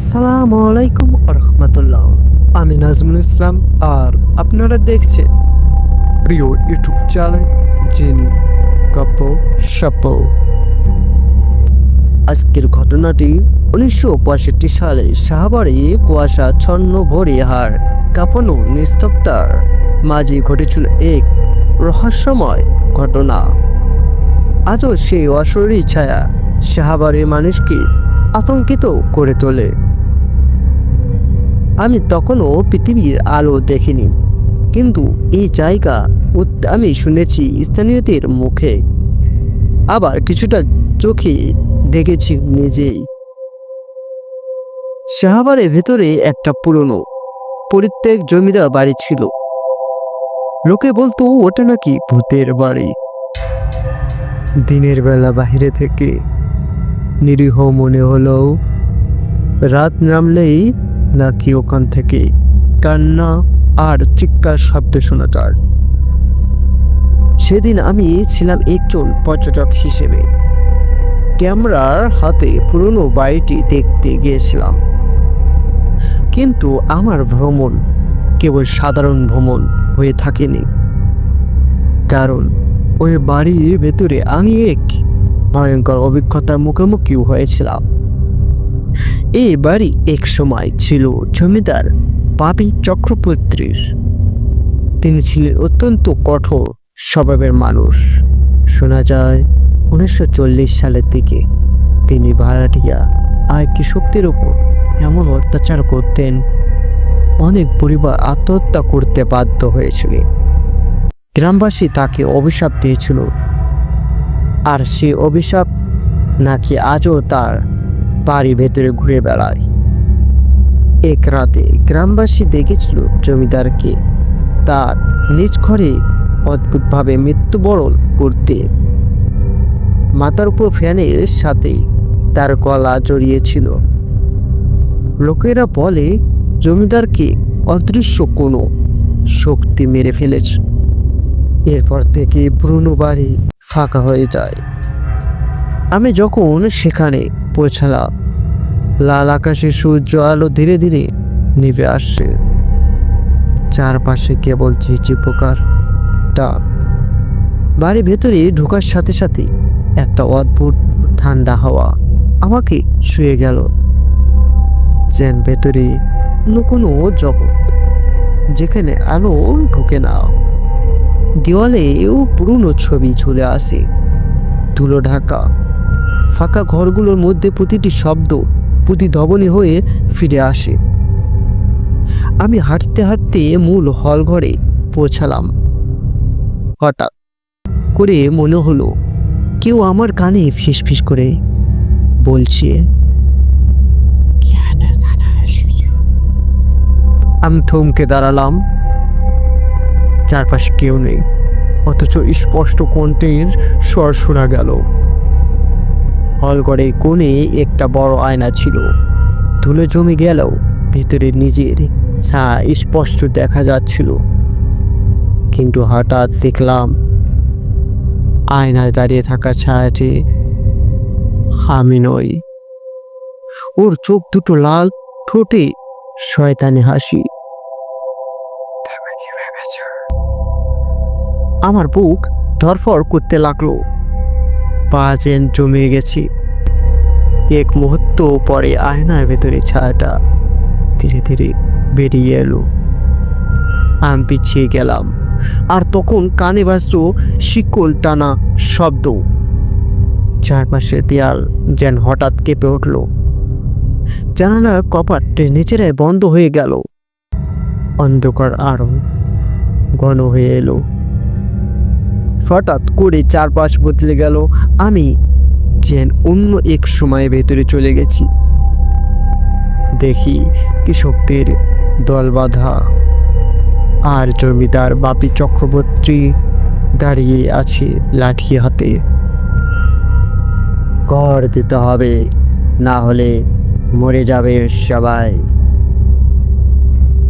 আসসালামু আলাইকুম রহমতুল্লাহ। আমি নাজমুল ইসলাম আর আপনারা দেখছেন প্রিয় ইউটিউব চ্যানেল জিনি গপ্প সপ আজকের ঘটনাটি উনিশশো পঁয়ষট্টি সালে শাহবাড়ি কুয়াশা ছন্ন ভরে হার কাঁপানো নিস্তব্ধতার মাঝে ঘটেছিল এক রহস্যময় ঘটনা। আজও সেই অশরীর ছায়া শাহবাড়ির মানুষকে আতঙ্কিত করে তোলে। আমি তখনও পৃথিবীর আলো দেখিনি। কিন্তু এই জায়গা আমি শুনেছি স্থানীয়দের মুখে। আবার কিছুটা চোখে দেখেছি নিজেই। শাহবারের ভেতরে একটা পুরনো পরিত্যাগ জমিদার বাড়ি ছিল। লোকে বলতো, ওটা নাকি ভূতের বাড়ি। দিনের বেলা বাইরে থেকে নিরীহ মনে হলেও রাত নামলেই নাকি ওখান থেকে কান্না আর চিৎকার শব্দ শোনা যায়। সেদিন আমি ছিলাম একজন পর্যটক হিসেবে। ক্যামেরার হাতে পুরনো বাড়িটি দেখতে গিয়েছিলাম। কিন্তু আমার ভ্রমণ কেবল সাধারণ ভ্রমণ হয়ে থাকেনি। কারণ ওই বাড়ির ভেতরে আমি এক ভয়ঙ্কর অভিজ্ঞতার মুখোমুখি হয়েছিলাম। এই বাড়ি এক সময় ছিল জমিদার পাপি চক্রবর্তীর। তিনি ছিলেন অত্যন্ত কঠোর স্বভাবের মানুষ। শোনা যায়, উনিশশো চল্লিশ সালের দিকে তিনি ভাড়াটিয়া আর কৃষকদের উপর এমন অত্যাচার করতেন, অনেক পরিবার আত্মহত্যা করতে বাধ্য হয়েছিল গ্রামবাসী তাকে অভিশাপ দিয়েছিল। আর সে অভিশাপ নাকি আজও তার বাড়ি ভেতরে ঘুরে বেড়ায়। এক রাতে গ্রামবাসী দেখেছিল জমিদারকে তার নিজ ঘরে অদ্ভুতভাবে মৃত্যুবরণ করতে। মাথার উপর ফ্যানের সাথে তার গলা জড়িয়েছিল। লোকেরা বলে, জমিদারকে অদৃশ্য কোনো শক্তি মেরে ফেলেছে। এরপর থেকে ব্রুনো বাড়ি ফাঁকা হয়ে যায়। আমি যখন সেখানে পৌঁছালাম। লাল আকাশে সূর্য আলো ধীরে ধীরে নিভে আসছে। চারপাশে কেবল ঝিঝি পোকার ডাক। বাড়ির ভেতরে ঢোকার সাথে সাথে একটা অদ্ভুত ঠান্ডা হাওয়া আমাকে শুয়ে গেল। যেন ভেতরে কোনো জগৎ, যেখানে আলো ঢোকে না। দেওয়ালেও পুরনো ছবি ঝুলে আসে ধুলো ঢাকা ফাঁকা ঘরগুলোর মধ্যে প্রতিটি শব্দ প্রতিধ্বনি হয়ে ফিরে আসে। আমি হাঁটতে হাঁটতে মূল হল ঘরে পৌঁছালাম। হঠাৎ করে মনে হলো, কেউ আমার কানে ফিসফিস করে বলছে আমি থমকে দাঁড়ালাম। চারপাশে কেউ নেই, অথচ স্পষ্ট কণ্ঠের স্বর শোনা গেল। হলঘরে কোণে একটা বড় আয়না ছিল। ধুলো জমে গেলেও ভিতরে নিজের ছা স্পষ্ট দেখা যাচ্ছিল। কিন্তু হঠাৎ দেখলাম আয়নায় দাঁড়িয়ে থাকা ছায়াটি আমি নই। ওর চোখ দুটো লাল, ঠোঁটে শয়তানি হাসি। আমার বুক ধরফর করতে লাগল। পা যেন জমে গেছি। এক মুহূর্ত পরে আয়নার ভেতরে ছায়াটা ধীরে ধীরে বেরিয়ে এলো। আমি পিছিয়ে গেলাম আর তখন কানে বাজত শিকল টানা শব্দ। চারপাশে দেয়াল যেন হঠাৎ কেঁপে উঠল। জানালা কপাট নিজেরাই বন্ধ হয়ে গেল। অন্ধকার আরও ঘন হয়ে এলো। হঠাৎ করে চারপাশ বদলে গেল। আমি যেন অন্য এক সময়ে ভেতরে চলে গেছি। দেখি কৃষকদের দল বাঁধা আর জমিদার বাপি চক্রবর্তী দাঁড়িয়ে আছে লাঠি হাতে। কর দিতে হবে, না হলে মরে যাবে সবাই।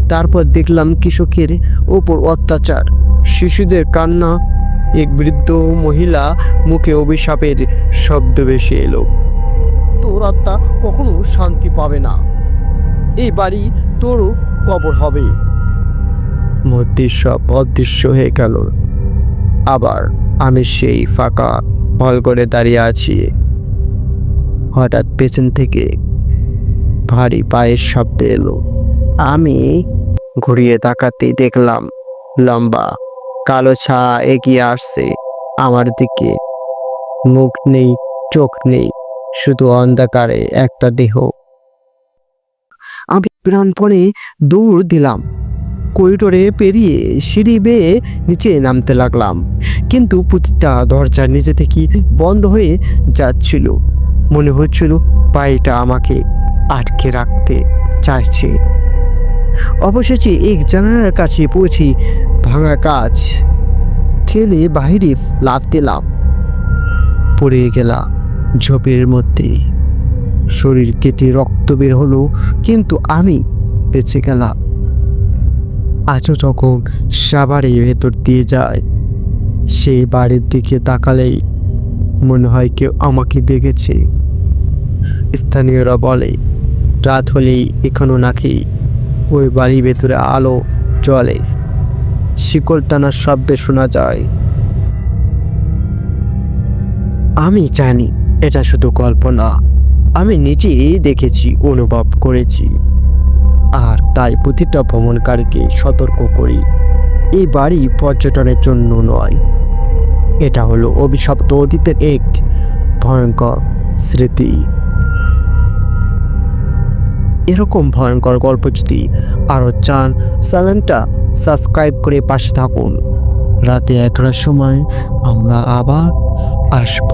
তারপর দেখলাম কৃষকের ওপর অত্যাচার, শিশুদের কান্না এক বৃদ্ধ মহিলা মুখে অভিশাপের শব্দ ভেসে এলো। তোর আত্মা কখনো শান্তি পাবে না। এই বাড়ি তোরও কবর হবে। মধ্যে সব অদৃশ্য হয়ে গেল। আবার আমি সেই ফাঁকা হল করে দাঁড়িয়ে আছি। হঠাৎ পেছন থেকে ভারী পায়ের শব্দ এলো। আমি ঘুরিয়ে তাকাতেই দেখলাম, লম্বা কালো ছা এগিয়ে আসছে আমার দিকে। মুখ নেই, চোখ নেই, শুধু অন্ধকারে একটা দেহ। আমি প্রাণপণে দৌড় দিলাম। করিডোরে পেরিয়ে সিঁড়ি বেয়ে নিচে নামতে লাগলাম। কিন্তু প্রতিটা দরজা নিজে থেকেই বন্ধ হয়ে যাচ্ছিল। মনে হচ্ছিল পায়েটা আমাকে আটকে রাখতে চাইছে। অবশেষে এক জানালার কাছে পৌঁছি ভাঙা কাজ ঠেলে বাহিরে লাফ দিলাম। পড়ে গেলাম ঝোপের মধ্যে। শরীর কেটে রক্ত বের হলো, কিন্তু আমি বেঁচে গেলাম। আজও যখন সাবারে ভেতর দিয়ে যায় সেই বাড়ির দিকে তাকালেই মনে হয় কেউ আমাকে দেখেছে। স্থানীয়রা বলে, রাত হলেই এখনও নাকি ওই বাড়ির ভেতরে আলো জ্বলে। শিকল টানার শব্দে শোনা যায়। আমি জানি এটা শুধু কল্পনা আমি নিজেই দেখেছি, অনুভব করেছি। আর তাই প্রতিটা ভ্রমণকারীকে সতর্ক করি, এই বাড়ি পর্যটনের জন্য নয়। এটা হলো অভিশপ্ত অতীতের এক ভয়ঙ্কর স্মৃতি। এরকম ভয়ঙ্কর গল্প যদি আরও চান, চ্যানেলটা সাবস্ক্রাইব করে পাশে থাকুন। রাতে একটার সময় আমরা আবার আসব।